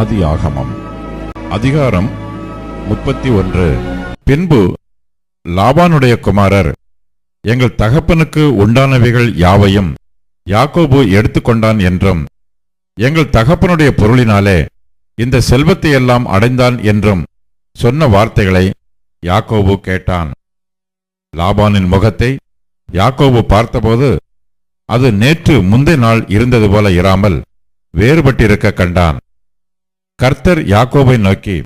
ஆதி ஆகமம் அதிகாரம் முப்பத்தி ஒன்று. பின்பு லாபானுடைய குமாரர் எங்கள் தகப்பனுக்கு உண்டானவைகள் யாவையும் யாக்கோபு எடுத்துக்கொண்டான் என்றும் எங்கள் தகப்பனுடைய பொருளினாலே இந்த செல்வத்தை எல்லாம் அடைந்தான் என்றும் சொன்ன வார்த்தைகளை யாக்கோபு கேட்டான். லாபானின் முகத்தை யாக்கோபு பார்த்தபோது அது நேற்று முந்தைய நாள் இருந்தது போல இராமல் வேறுபட்டிருக்க கண்டான். கர்த்தர் யாக்கோபை நோக்கி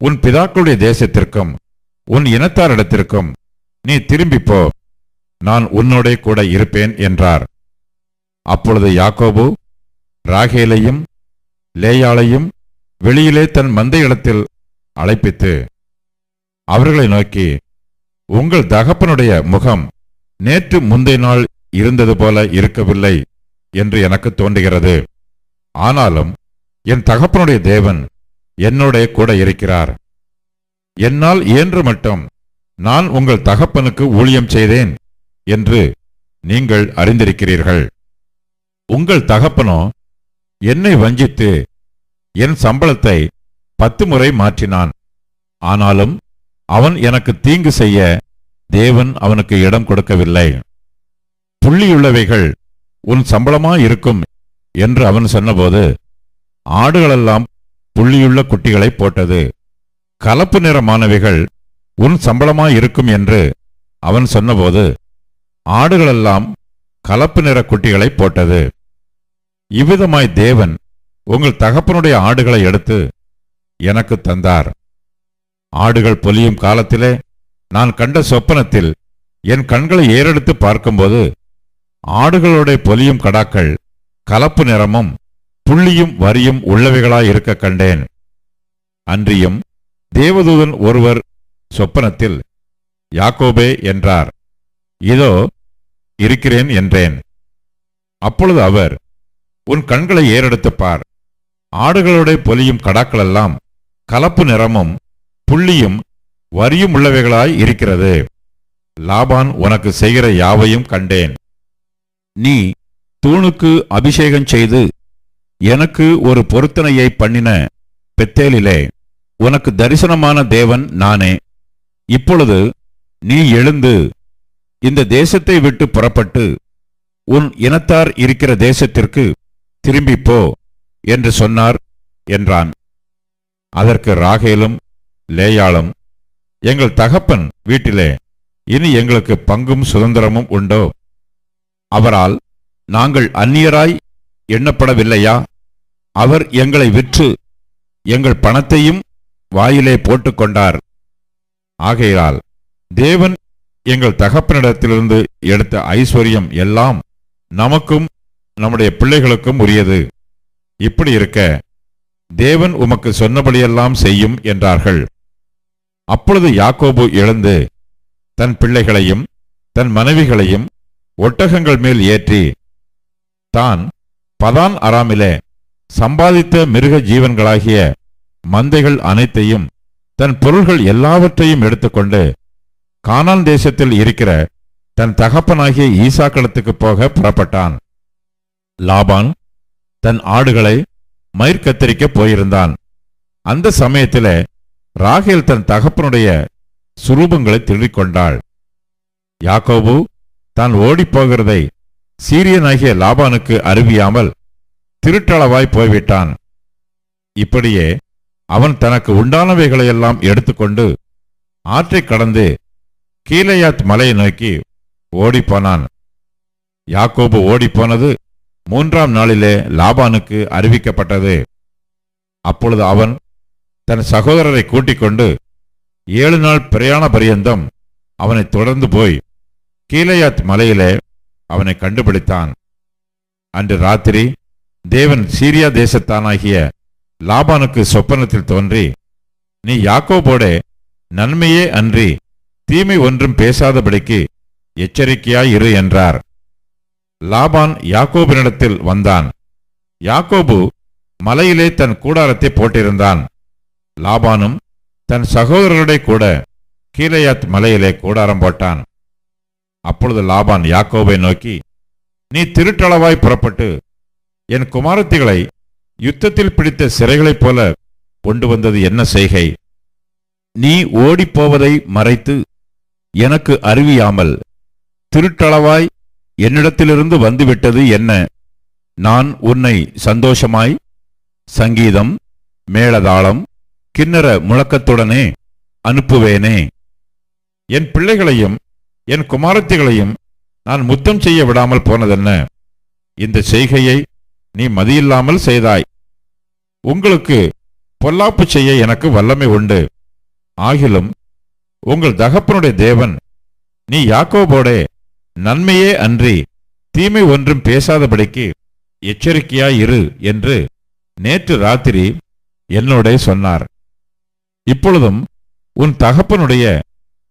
உன் பிதாக்களுடைய தேசத்திற்கும் உன் இனத்தாரிடத்திற்கும் நீ திரும்பிப்போ நான் உன்னோடே கூட இருப்பேன் என்றார். அப்பொழுது யாக்கோபு ராகேலையும் லேயாளையும் வெளியிலே தன் மந்தையிடத்தில் அழைப்பித்து அவர்களை நோக்கி உங்கள் தகப்பனுடைய முகம் நேற்று முந்தைய நாள் இருந்தது போல இருக்கவில்லை என்று எனக்கு தோன்றுகிறது. ஆனாலும் என் தகப்பனுடைய தேவன் என்னுடைய கூட இருக்கிறார். என்னால் இயன்று மட்டும் நான் உங்கள் தகப்பனுக்கு ஊழியம் செய்தேன் என்று நீங்கள் அறிந்திருக்கிறீர்கள். உங்கள் தகப்பனோ என்னை வஞ்சித்து என் சம்பளத்தை பத்து முறை மாற்றினான். ஆனாலும் அவன் எனக்கு தீங்கு செய்ய தேவன் அவனுக்கு இடம் கொடுக்கவில்லை. புள்ளியுள்ளவைகள் உன் சம்பளமாயிருக்கும் என்று அவன் சொன்னபோது ஆடுகளெல்லாம் புள்ளியுள்ள குட்டிகளை போட்டது. கலப்பு நிறமானவைகள் உன் சம்பளமாயிருக்கும் என்று அவன் சொன்னபோது ஆடுகளெல்லாம் கலப்பு நிற குட்டிகளை போட்டது. இவ்விதமாய் தேவன் உங்கள் தகப்பனுடைய ஆடுகளை எடுத்து எனக்கு தந்தார். ஆடுகள் பொலியும் காலத்திலே நான் கண்ட சொப்பனத்தில் என் கண்களை ஏறெடுத்து பார்க்கும்போது ஆடுகளுடைய பொலியும் கடாக்கள் கலப்பு நிறமும் புள்ளியும் வரியும் உள்ளவைகளாய் இருக்க கண்டேன். அன்றியும் தேவதூதன் ஒருவர் சொப்பனத்தில் யாக்கோபே என்றார். இதோ இருக்கிறேன் என்றேன். அப்பொழுது அவர் உன் கண்களை ஏறெடுத்துப் பார். ஆடுகளுடைய பொலியும் கடாக்களெல்லாம் கலப்பு நிறமும் புள்ளியும் வரியும் உள்ளவைகளாய் இருக்கிறது. லாபான் உனக்கு செய்கிற யாவையும் கண்டேன். நீ தூணுக்கு அபிஷேகம் செய்து எனக்கு ஒரு பொருத்தனையை பண்ணின பெத்தேலிலே உனக்கு தரிசனமான தேவன் நானே. இப்பொழுது நீ எழுந்து இந்த தேசத்தை விட்டு புறப்பட்டு உன் இனத்தார் இருக்கிற தேசத்திற்கு திரும்பிப் போ என்று சொன்னார் என்றான். அதற்கு ராகேலும் லேயாளும் எங்கள் தகப்பன் வீட்டிலே இனி எங்களுக்கு பங்கும் சுதந்திரமும் உண்டோ? அவரால் நாங்கள் அந்நியராய் எண்ணப்படவில்லையா? அவர் எங்களை விற்று எங்கள் பணத்தையும் வாயிலே போட்டுக்கொண்டார். ஆகையால் தேவன் எங்கள் தகப்பனிடத்திலிருந்து எடுத்த ஐஸ்வர்யம் எல்லாம் நமக்கும் நம்முடைய பிள்ளைகளுக்கும் உரியது. இப்படி இருக்க தேவன் உமக்கு சொன்னபடியெல்லாம் செய்யும் என்றார்கள். அப்பொழுது யாக்கோபு எழுந்து தன் பிள்ளைகளையும் தன் மனைவிகளையும் ஒட்டகங்கள் மேல் ஏற்றி தான் பதான் அராமிலே சம்பாதித்த மிருக ஜீவன்களாகிய மந்தைகள் அனைத்தையும் தன் பொருள்கள் எல்லாவற்றையும் எடுத்துக்கொண்டு கானான் தேசத்தில் இருக்கிற தன் தகப்பனாகிய ஈசாக்களத்துக்கு போக புறப்பட்டான். லாபான் தன் ஆடுகளை மயிர்கத்தரிக்க போயிருந்தான். அந்த சமயத்தில் ராகேல் தன் தகப்பனுடைய சுரூபங்களை திருடிக்கொண்டாள். யாக்கோபு தான் ஓடிப் போகிறதை சீரியனாகிய லாபானுக்கு அறிவியாமல் திருட்டளவாய் போய்விட்டான். இப்படியே அவன் தனக்கு உண்டானவைகளையெல்லாம் எடுத்துக்கொண்டு ஆற்றைக் கடந்து கீழையாத் மலையை நோக்கி ஓடிப்போனான். யாக்கோபு ஓடிப்போனது மூன்றாம் நாளிலே லாபானுக்கு அறிவிக்கப்பட்டது. அப்பொழுது அவன் தன் சகோதரரை கூட்டிக் கொண்டு ஏழு நாள் பிரயாண பரியந்தம் அவனை தொடர்ந்து போய் கீழையாத் மலையிலே அவனை கண்டுபிடித்தான். அன்று ராத்திரி தேவன் சீரியா தேசத்தானாகிய லாபானுக்கு சொப்பனத்தில் தோன்றி நீ யாக்கோபோடே நன்மையே அன்றி தீமை ஒன்றும் பேசாதபடிக்கு எச்சரிக்கையாய் இரு என்றார். லாபான் யாக்கோபினிடத்தில் வந்தான். யாக்கோபு மலையிலே தன் கூடாரத்தை போட்டிருந்தான். லாபானும் தன் சகோதரருடைய கூட கீழையாத் மலையிலே கூடாரம் போட்டான். அப்பொழுது லாபான் யாக்கோபை நோக்கி நீ திருட்டளவாய் புறப்பட்டு என் குமாரத்திகளை யுத்தத்தில் பிடித்த சிறைகளைப் போல கொண்டு வந்தது என்ன செய்கை? நீ ஓடிப்போவதை மறைத்து எனக்கு அறிவியாமல் திருட்டளவாய் என்னிடத்திலிருந்து வந்துவிட்டது என்ன? நான் உன்னை சந்தோஷமாய் சங்கீதம் மேளதாளம் கிண்ணற முழக்கத்துடனே அனுப்புவேனே. என் பிள்ளைகளையும் என் குமாரத்திகளையும் நான் முத்தம் செய்ய விடாமல் போனதென்ன? இந்த செய்கையை நீ மதியில்லாமல் செய்தாய். உங்களுக்கு பொல்லாப்பு செய்ய எனக்கு வல்லமை உண்டு. ஆகிலும் உங்கள் தகப்பனுடைய தேவன் நீ யாக்கோபோடே நன்மையே அன்றி தீமை ஒன்றும் பேசாதபடிக்கு எச்சரிக்கையாய் இரு என்று நேற்று ராத்திரி என்னோடே சொன்னார். இப்பொழுதும் உன் தகப்பனுடைய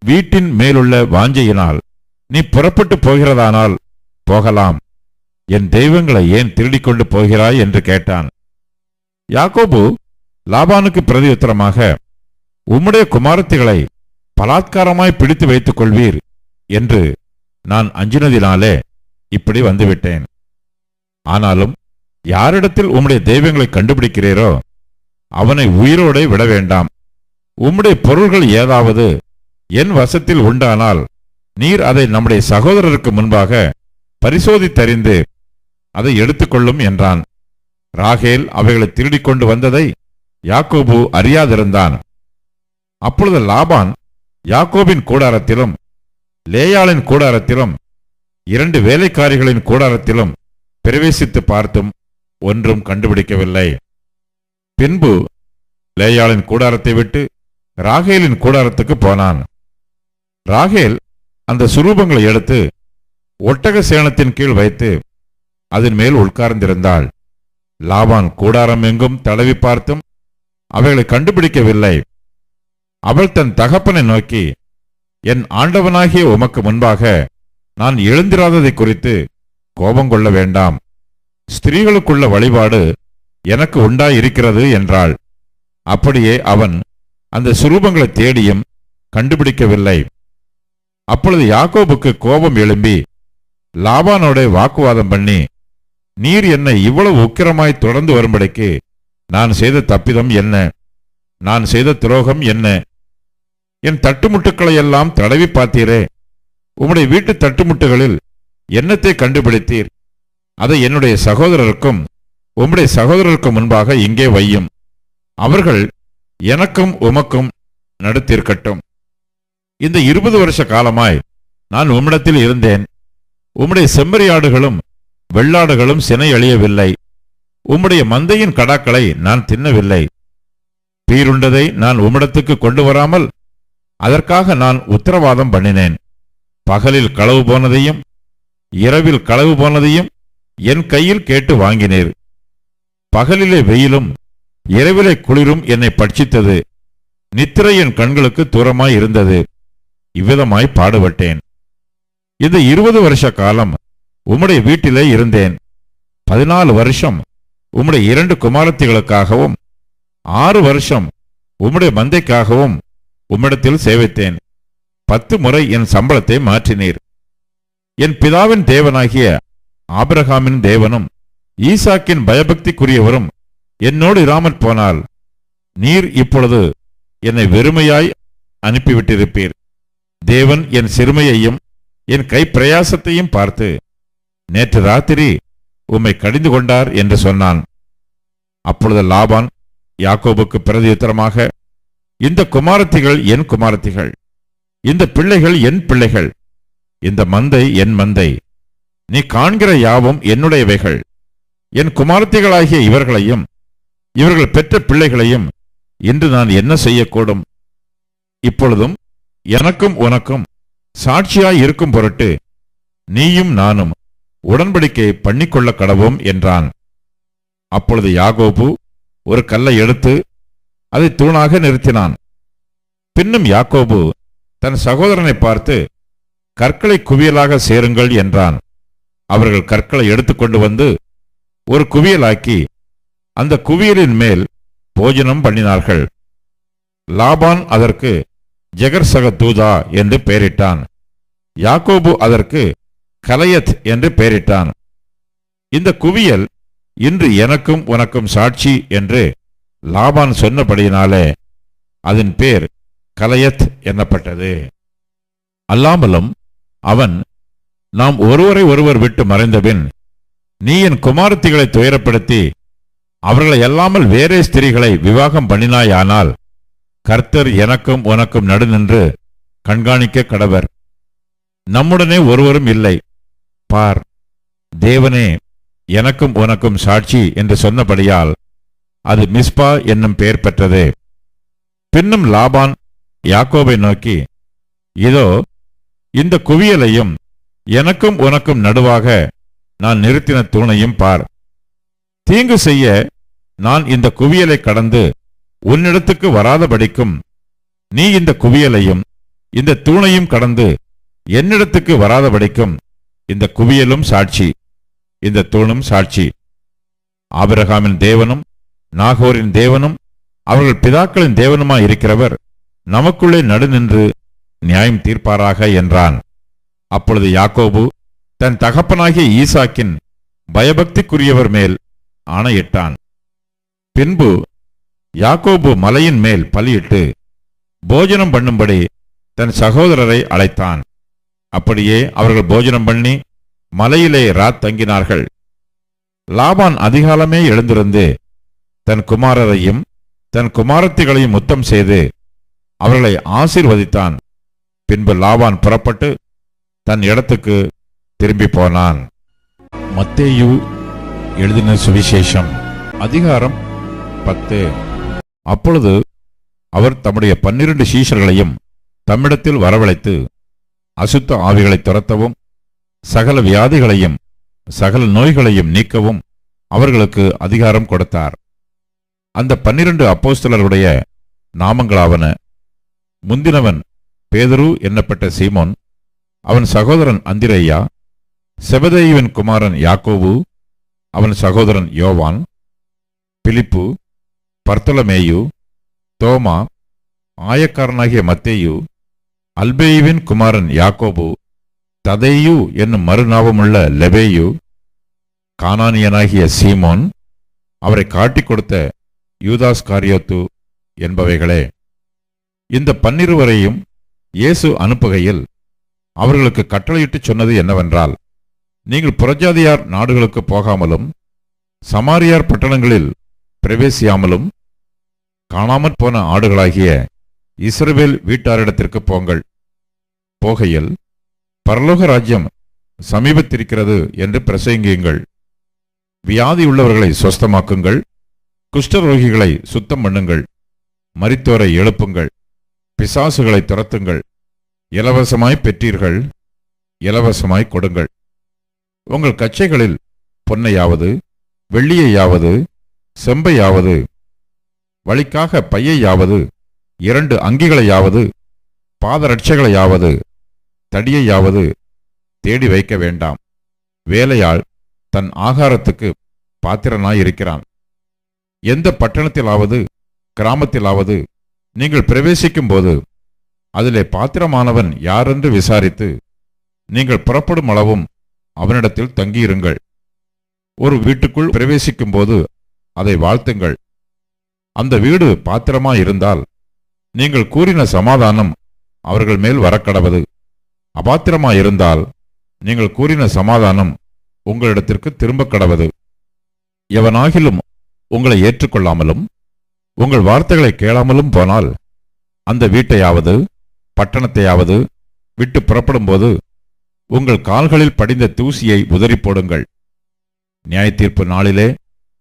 வீட்டின் மேலுள்ள வாஞ்சையினால் நீ புறப்பட்டு போகிறதானால் போகலாம். என் தெய்வங்களை ஏன் திருடிக் கொண்டு போகிறாய் என்று கேட்டான். யாக்கோபு லாபானுக்கு பிரதியுத்தரமாக உம்முடைய குமாரத்திகளை பலாத்காரமாய் பிடித்து வைத்துக் கொள்வீர் என்று நான் அஞ்சினதினாலே இப்படி வந்துவிட்டேன். ஆனாலும் யாரிடத்தில் உம்முடைய தெய்வங்களை கண்டுபிடிக்கிறீரோ அவனை உயிரோடே விட வேண்டாம். உம்முடைய பொருள்கள் ஏதாவது என் வசத்தில் உண்டானால் நீர் அதை நம்முடைய சகோதரருக்கு முன்பாக பரிசோதித்தறிந்து அதை எடுத்துக்கொள்ளும் என்றான். ராகேல் அவைகளை திருடிக் கொண்டு வந்ததை யாக்கோபு அறியாதிருந்தான். அப்பொழுது லாபான் யாக்கோபின் கூடாரத்திலும் லேயாளின் கூடாரத்திலும் இரண்டு வேலைக்காரிகளின் கூடாரத்திலும் பிரவேசித்து பார்த்தும் ஒன்றும் கண்டுபிடிக்கவில்லை. பின்பு லேயாளின் கூடாரத்தை விட்டு ராகேலின் கூடாரத்துக்கு போனான். ராகேல் அந்த சுரூபங்களை எடுத்து ஒட்டக சேனத்தின் கீழ் வைத்து அதன் மேல் உட்கார்ந்திருந்தாள். லாபான் கூடாரம் எங்கும் தடவி பார்த்தும் அவைகளை கண்டுபிடிக்கவில்லை. அவள் தன் தகப்பனை நோக்கி என் ஆண்டவனாகிய உமக்கு முன்பாக நான் எழுந்திராததை குறித்து கோபம் கொள்ள வேண்டாம். ஸ்திரீகளுக்குள்ள வழிபாடு எனக்கு உண்டாயிருக்கிறது என்றாள். அப்படியே அவன் அந்த சுரூபங்களை தேடியும் கண்டுபிடிக்கவில்லை. அப்பொழுது யாக்கோபுக்கு கோபம் எழும்பி லாபானோட வாக்குவாதம் பண்ணி நீர் என்னை இவ்வளவு உக்கிரமாய் தொடர்ந்து வரும்படிக்கு நான் செய்த தப்பிதம் என்ன? நான் செய்த துரோகம் என்ன? என் தட்டுமுட்டுக்களை எல்லாம் தடவி பார்த்தீரே. உம்முடைய வீட்டு தட்டுமுட்டுகளில் என்னத்தை கண்டுபிடித்தீர்? அதை என்னுடைய சகோதரருக்கும் உம்முடைய சகோதரருக்கு முன்பாக இங்கே வையும். அவர்கள் எனக்கும் உமக்கும் நடுத்திருக்கட்டும். இந்த இருபது வருஷ காலமாய் நான் உம்மிடத்தில் இருந்தேன். உம்முடைய செம்மறியாடுகளும் வெள்ளாடுகளும் சினை அழியவில்லை. உம்முடைய மந்தையின் கடாக்களை நான் தின்னவில்லை. பீருண்டதை நான் உம்மிடத்துக்கு கொண்டு வராமல் அதற்காக நான் உத்தரவாதம் பண்ணினேன். பகலில் களவு போனதையும் இரவில் களவு போனதையும் என் கையில் கேட்டு வாங்கினீர். பகலிலே வெயிலும் இரவிலே குளிரும் என்னை பட்சித்தது. நித்திரை என் கண்களுக்கு தூரமாய் இருந்தது. இவ்விதமாய் பாடுபட்டேன். இந்த இருபது வருஷ காலம் உம்முடைய வீட்டிலே இருந்தேன். பதினாலு வருஷம் உம்முடைய இரண்டு குமாரத்திகளுக்காகவும் ஆறு வருஷம் உம்முடைய மந்தைக்காகவும் உம்மிடத்தில் சேவித்தேன். பத்து முறை என் சம்பளத்தை மாற்றினீர். என் பிதாவின் தேவனாகிய ஆபிரகாமின் தேவனும் ஈசாக்கின் பயபக்திக்குரியவரும் என்னோடு இராமற் போனால் நீர் இப்பொழுது என்னை வெறுமையாய் அனுப்பிவிட்டிருப்பீர். தேவன் என் சிறுமையையும் என் கைப்பிரயாசத்தையும் பார்த்து நேற்று ராத்திரி உம்மை கடிந்து கொண்டார் என்று சொன்னான். அப்பொழுது லாபான் யாக்கோபுக்கு பிரதியுத்தரமாக இந்த குமாரத்திகள் என் குமாரத்திகள் இந்த பிள்ளைகள் என் பிள்ளைகள் இந்த மந்தை என் மந்தை நீ காண்கிற யாவும் என்னுடையவைகள். என் குமாரத்திகளாகிய இவர்களையும் இவர்கள் பெற்ற பிள்ளைகளையும் இன்று நான் என்ன செய்யக்கூடும்? இப்பொழுதும் எனக்கும் உனக்கும் சாட்சியாய் இருக்கும் பொருட்டு நீயும் நானும் உடன்படிக்கை பண்ணிக்கொள்ள கடவோம் என்றான். அப்பொழுது யாகோபு ஒரு கல்லை எடுத்து அதை தூணாக நிறுத்தினான். பின்னும் யாக்கோபு தன் சகோதரனை பார்த்து கற்களை குவியலாக சேருங்கள் என்றான். அவர்கள் கற்களை எடுத்துக்கொண்டு வந்து ஒரு குவியலாக்கி அந்த குவியலின் மேல் போஜனம் பண்ணினார்கள். லாபான் அதற்கு ஜெகர்சக தூதா என்று பெயரிட்டான். யாக்கோபு அதற்கு கலையத் என்று பெயரிட்டான். இந்த குவியல் இன்று எனக்கும் உனக்கும் சாட்சி என்று லாபான் சொன்னபடியினாலே அதன் பேர் கலையத் என்னப்பட்டது. அல்லாமலும் அவன் நாம் ஒருவரை ஒருவர் விட்டு மறைந்தபின் நீ என் குமாரத்திகளை துயரப்படுத்தி அவர்களை அல்லாமல் வேறே ஸ்திரீகளை விவாகம் பண்ணினாயானால் கர்த்தர் எனக்கும் உனக்கும் நடுநின்று கண்காணிக்க கடவர். நம்முடனே ஒருவரும் இல்லை. பார் தேவனே எனக்கும் உனக்கும் சாட்சி என்று சொன்னபடியால் அது மிஸ்பா என்னும் பெயர் பெற்றது. பின்னும் லாபான் யாக்கோபை நோக்கி இதோ இந்த குவியலையும் எனக்கும் உனக்கும் நடுவாக நான் நிறுத்தின தூணையும் பார். தீங்கு செய்ய நான் இந்த குவியலை கடந்து உன்னிடத்துக்கு வராதபடிக்கும் நீ இந்த குவியலையும் இந்த தூணையும் கடந்து என்னிடத்துக்கு வராதபடிக்கும் இந்த குவியலும் சாட்சி இந்த தூணும் சாட்சி. ஆபிரகாமின் தேவனும் நாகோரின் தேவனும் அவர்கள் பிதாக்களின் தேவனுமாய் இருக்கிறவர் நமக்குள்ளே நடுநின்று நியாயம் தீர்ப்பாராக என்றான். அப்பொழுது யாக்கோபு தன் தகப்பனாகிய ஈசாக்கின் பயபக்திக்குரியவர் மேல் ஆணையிட்டான். பின்பு யாக்கோபு மலையின் மேல் பலியிட்டு போஜனம் பண்ணும்படி தன் சகோதரரை அழைத்தான். அப்படியே அவர்கள் போஜனம் பண்ணி மலையிலே ராத் தங்கினார்கள். லாபான் அதிகாலமே எழுந்திருந்து தன் குமாரரையும் தன் குமாரத்திகளையும் முத்தம் செய்து அவர்களை ஆசீர்வதித்தான். பின்பு லாபான் புறப்பட்டு தன் இடத்துக்கு திரும்பி போனான். மத்தேயு எழுதின சுவிசேஷம் அதிகாரம் பத்து. அப்பொழுது அவர் தம்முடைய பன்னிரண்டு சீஷர்களையும் தம்மிடத்தில் வரவழைத்து அசுத்த ஆவிகளை துரத்தவும் சகல வியாதிகளையும் சகல நோய்களையும் நீக்கவும் அவர்களுக்கு அதிகாரம் கொடுத்தார். அந்த பன்னிரண்டு அப்போஸ்தலருடைய நாமங்களாவன முந்தினவன் பேதரு என்னப்பட்ட சீமோன் அவன் சகோதரன் அந்திரையா செபதேயுவின் குமாரன் யாக்கோவு அவன் சகோதரன் யோவான் பிலிப்பு பர்த்தலமேயு தோமா ஆயக்காரனாகிய மத்தேயு அல்பேயுவின் குமாரன் யாக்கோபு ததையு என்னும் மறுநாபமுள்ள லெபேயு கானானியனாகிய சீமோன் அவரை காட்டிக் கொடுத்த யூதாஸ் காரியோத்து என்பவைகளே. இந்த பன்னிருவரையும் இயேசு அனுப்புகையில் அவர்களுக்கு கட்டளையிட்டு சொன்னது என்னவென்றால் நீங்கள் புறஜாதியார் நாடுகளுக்கு போகாமலும் சமாரியார் பட்டணங்களில் பிரவேசியாமலும் காணாமற் போன ஆடுகளாகிய இஸ்ரவேல் வீட்டாரிடத்திற்கு போங்கள். போகையில் பரலோக ராஜ்யம் சமீபத்திருக்கிறது என்று பிரசங்கியுங்கள். வியாதியுள்ளவர்களை சொஸ்தமாக்குங்கள் குஷ்டரோகிகளை சுத்தம் பண்ணுங்கள். மரித்தோரை எழுப்புங்கள். பிசாசுகளை துரத்துங்கள். இலவசமாய் பெற்றீர்கள். இலவசமாய் கொடுங்கள். உங்கள் கச்சைகளில் பொன்னையாவது வெள்ளியையாவது செம்பையாவது வழிக்காக பையையாவது இரண்டு அங்கிகளையாவது பாதரட்சைகளையாவது தடியையாவது தேடி வைக்க வேண்டாம். வேலையாள் தன் ஆகாரத்துக்கு பாத்திரனாயிருக்கிறான். எந்த பட்டணத்திலாவது கிராமத்திலாவது நீங்கள் பிரவேசிக்கும்போது அதிலே பாத்திரமானவன் யாரென்று விசாரித்து நீங்கள் புறப்படும் அளவும் அவனிடத்தில் தங்கியிருங்கள். ஒரு வீட்டுக்குள் பிரவேசிக்கும்போது அதை வாழ்த்துங்கள். அந்த வீடு பாத்திரமாயிருந்தால் நீங்கள் கூறின சமாதானம் அவர்கள் மேல் வரக்கடவது. அபாத்திரமாயிருந்தால் நீங்கள் கூறின சமாதானம் உங்களிடத்திற்கு திரும்ப கடவது. எவனாகிலும் உங்களை ஏற்றுக்கொள்ளாமலும் உங்கள் வார்த்தைகளை கேளாமலும் போனால் அந்த வீட்டையாவது பட்டணத்தையாவது விட்டு புறப்படும்போது உங்கள் கால்களில் படிந்த தூசியை உதறி போடுங்கள். நியாயத்தீர்ப்பு நாளிலே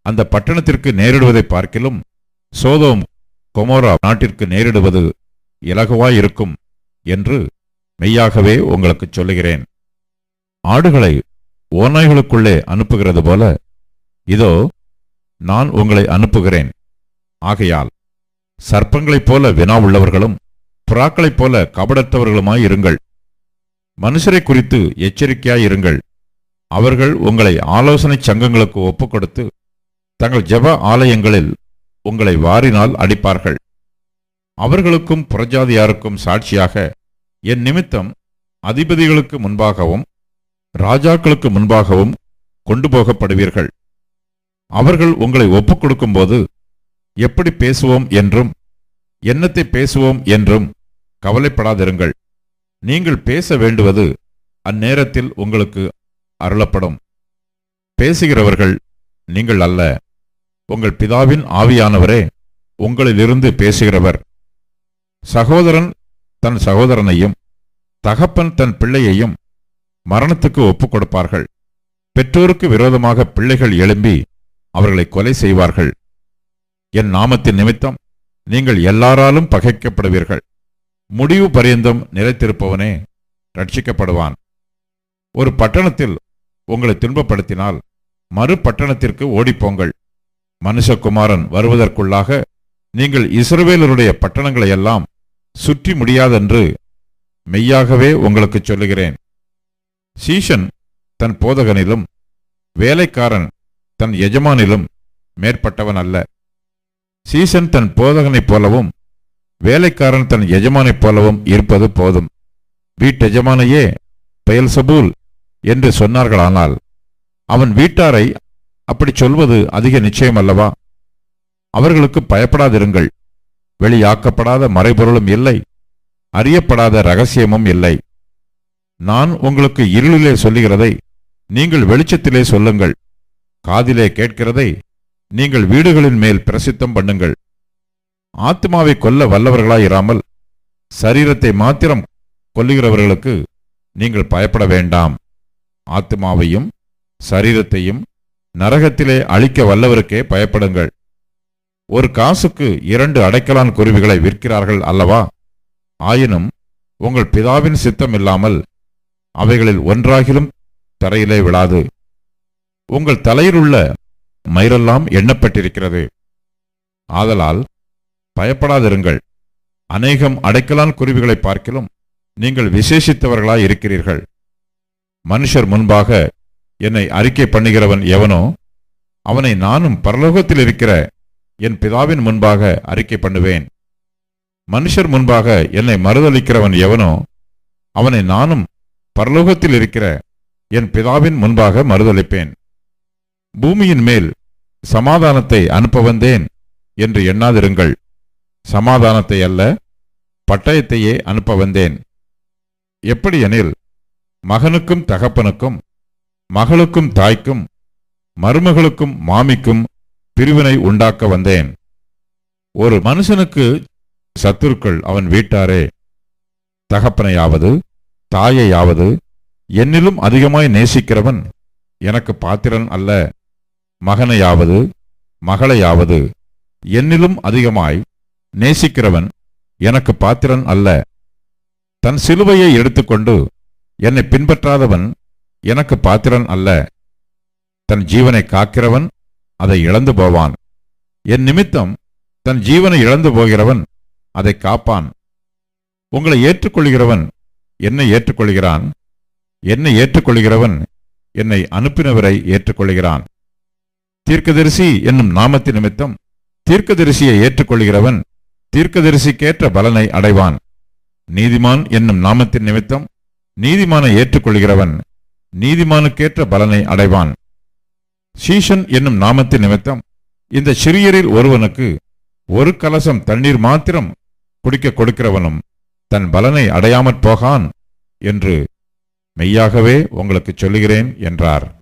அந்த பட்டணத்திற்கு நேரிடுவதை பார்க்கிலும் சோதோம் கொமோரா நாட்டிற்கு நேரிடுவது இலகுவாயிருக்கும் என்று மெய்யாகவே உங்களுக்கு சொல்லுகிறேன். ஆடுகளை ஓநாய்களுக்குள்ளே அனுப்புகிறது போல இதோ நான் உங்களை அனுப்புகிறேன். ஆகையால் சர்ப்பங்களைப் போல வினா உள்ளவர்களும் புறாக்களைப் போல கபடற்றவர்களுமாயிருங்கள் மனுஷரை குறித்து எச்சரிக்கையாயிருங்கள் அவர்கள் உங்களை ஆலோசனை சங்கங்களுக்கு ஒப்புக்கொடுத்து தங்கள் ஜெப ஆலயங்களில் உங்களை வாரினால் அடிப்பார்கள். அவர்களுக்கும் புறஜாதியாருக்கும் சாட்சியாக என் நிமித்தம் அதிபதிகளுக்கு முன்பாகவும் ராஜாக்களுக்கு முன்பாகவும் கொண்டு போகப்படுவீர்கள். அவர்கள் உங்களை ஒப்புக் கொடுக்கும்போது எப்படி பேசுவோம் என்றும் என்னத்தை பேசுவோம் என்றும் கவலைப்படாதிருங்கள். நீங்கள் பேச வேண்டுவது அந்நேரத்தில் உங்களுக்கு அருளப்படும். பேசுகிறவர்கள் நீங்கள் அல்ல. உங்கள் பிதாவின் ஆவியானவரே உங்களிலிருந்து பேசுகிறவர். சகோதரன் தன் சகோதரனையும் தகப்பன் தன் பிள்ளையையும் மரணத்துக்கு ஒப்புக் கொடுப்பார்கள் பெற்றோருக்கு விரோதமாக பிள்ளைகள் எழும்பி அவர்களை கொலை செய்வார்கள். என் நாமத்தின் நிமித்தம் நீங்கள் எல்லாராலும் பகைக்கப்படுவீர்கள். முடிவு பரியந்தம் நிலைத்திருப்பவனே ரட்சிக்கப்படுவான் ஒரு பட்டணத்தில் உங்களை துன்பப்படுத்தினால் மறு பட்டணத்திற்கு ஓடிப்போங்கள். மனுஷகுமாரன் வருவதற்குள்ளாக நீங்கள் இஸ்ரவேலருடைய பட்டணங்களை எல்லாம் சுற்றி முடியாதென்று மெய்யாகவே உங்களுக்கு சொல்லுகிறேன். சீஷன் தன் போதகனிலும் வேலைக்காரன் தன் எஜமானிலும் மேற்பட்டவன் அல்ல. சீசன் தன் போதகனைப் போலவும் வேலைக்காரன் தன் எஜமானைப் போலவும் இருப்பது போதும். வீட்டெஜமானையே பெயல்சபூல் என்று சொன்னார்களானால் அவன் வீட்டாரை அப்படி சொல்வது அதிக நிச்சயம் அல்லவா? அவர்களுக்கு பயப்படாதிருங்கள். வெளியாக்கப்படாத மறைபொருளும் இல்லை. அறியப்படாத ரகசியமும் இல்லை. நான் உங்களுக்கு இருளிலே சொல்லுகிறதை நீங்கள் வெளிச்சத்திலே சொல்லுங்கள். காதிலே கேட்கிறதை நீங்கள் வீடுகளின் மேல் பிரசித்தம் பண்ணுங்கள். ஆத்மாவை கொல்ல வல்லவர்களாயிராமல் சரீரத்தை மாத்திரம் கொல்லுகிறவர்களுக்கு நீங்கள் பயப்பட வேண்டாம். ஆத்மாவையும் சரீரத்தையும் நரகத்திலே அழிக்க வல்லவருக்கே பயப்படுங்கள். ஒரு காசுக்கு இரண்டு அடைக்கலான் குருவிகளை விற்கிறார்கள் அல்லவா? ஆயினும் உங்கள் பிதாவின் சித்தம் இல்லாமல் அவைகளில் ஒன்றாகிலும் தரையிலே விழாது. உங்கள் தலையிலுள்ள மயிரெல்லாம் எண்ணப்பட்டிருக்கிறது. ஆதலால் பயப்படாதிருங்கள். அநேகம் அடைக்கலான் குருவிகளை பார்க்கிலும் நீங்கள் விசேஷித்தவர்களாய் இருக்கிறீர்கள் மனுஷர் முன்பாக என்னை அறிக்கை பண்ணுகிறவன் எவனோ அவனை நானும் பரலோகத்தில் இருக்கிற என் பிதாவின் முன்பாக அறிக்கை பண்ணுவேன். மனுஷர் முன்பாக என்னை மறுதளிக்கிறவன் எவனோ அவனை நானும் பரலோகத்தில் இருக்கிற என் பிதாவின் முன்பாக மறுதளிப்பேன் பூமியின் மேல் சமாதானத்தை அனுப்ப வந்தேன் என்று எண்ணாதிருங்கள். சமாதானத்தை அல்ல பட்டயத்தையே அனுப்ப வந்தேன் எப்படியெனில் மகனுக்கும் தகப்பனுக்கும் மகளுக்கும் தாய்க்கும் மருமகளுக்கும் மாமிக்கும் பிரிவினை உண்டாக்க வந்தேன். ஒரு மனுஷனுக்கு சத்துருக்கள் அவன் வீட்டாரே. தகப்பனையாவது தாயையாவது என்னிலும் அதிகமாய் நேசிக்கிறவன் எனக்கு பாத்திரன் அல்ல. மகனையாவது மகளையாவது என்னிலும் அதிகமாய் நேசிக்கிறவன் எனக்கு பாத்திரன் அல்ல. தன் சிலுவையை எடுத்துக்கொண்டு என்னை பின்பற்றாதவன் எனக்கு பாத்திரன் அல்ல. தன் ஜீவனை காக்கிறவன் அதை இழந்து போவான். என் நிமித்தம் தன் ஜீவனை இழந்து போகிறவன் அதை காப்பான். உங்களை ஏற்றுக்கொள்கிறவன் என்னை ஏற்றுக்கொள்கிறான். என்னை ஏற்றுக்கொள்கிறவன் என்னை அனுப்பினவரை ஏற்றுக்கொள்கிறான் தீர்க்கதரிசி என்னும் நாமத்தின் நிமித்தம் தீர்க்கதரிசியை ஏற்றுக்கொள்கிறவன் தீர்க்கதரிசிக்கேற்ற பலனை அடைவான். நீதிமான் என்னும் நாமத்தின் நிமித்தம் நீதிமானை ஏற்றுக்கொள்கிறவன் நீதிமானுக்கேற்ற பலனை அடைவான். சீஷன் என்னும் நாமத்தின் நிமித்தம் இந்த சிறியரில் ஒருவனுக்கு ஒரு கலசம் தண்ணீர் மாத்திரம் குடிக்க கொடுக்கிறவனும் தன் பலனை அடையாமற் போகான் என்று மெய்யாகவே உங்களுக்கு சொல்லுகிறேன் என்றார்.